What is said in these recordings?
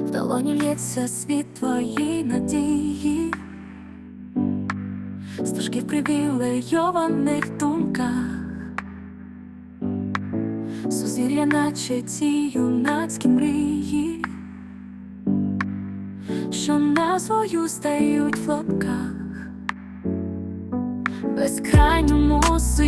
долоні лється світ твоєї надії, стежки в привілейованих думках, сузір'я, наче ті юнацькі мрії, що назвою стають в лапках, безкрайньому сивому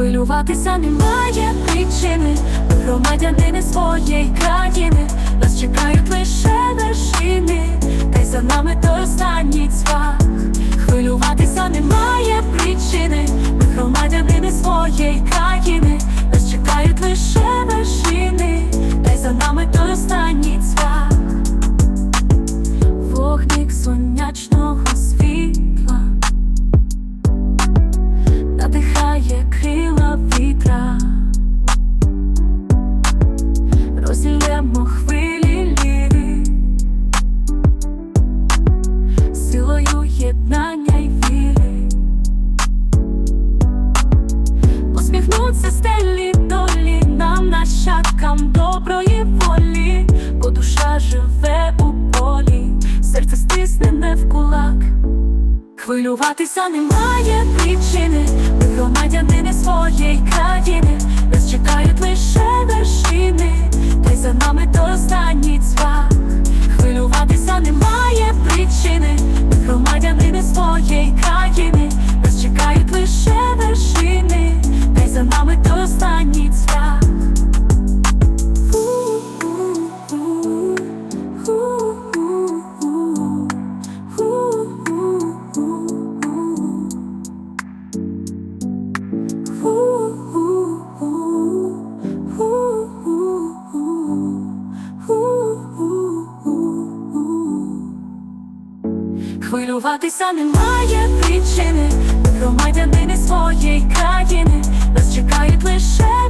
Хвилюватися немає причини, громадянини своєї країни, нас чекають лише вершини, та й за нами той останній цвах. Нащадкам доброї волі, бо душа живе у полі, серце стиснене в кулак. Хвилюватися немає причини, ми громадянини своєї країни, Хвилюватися немає причини, громадянини своєї країни, нас чекають лише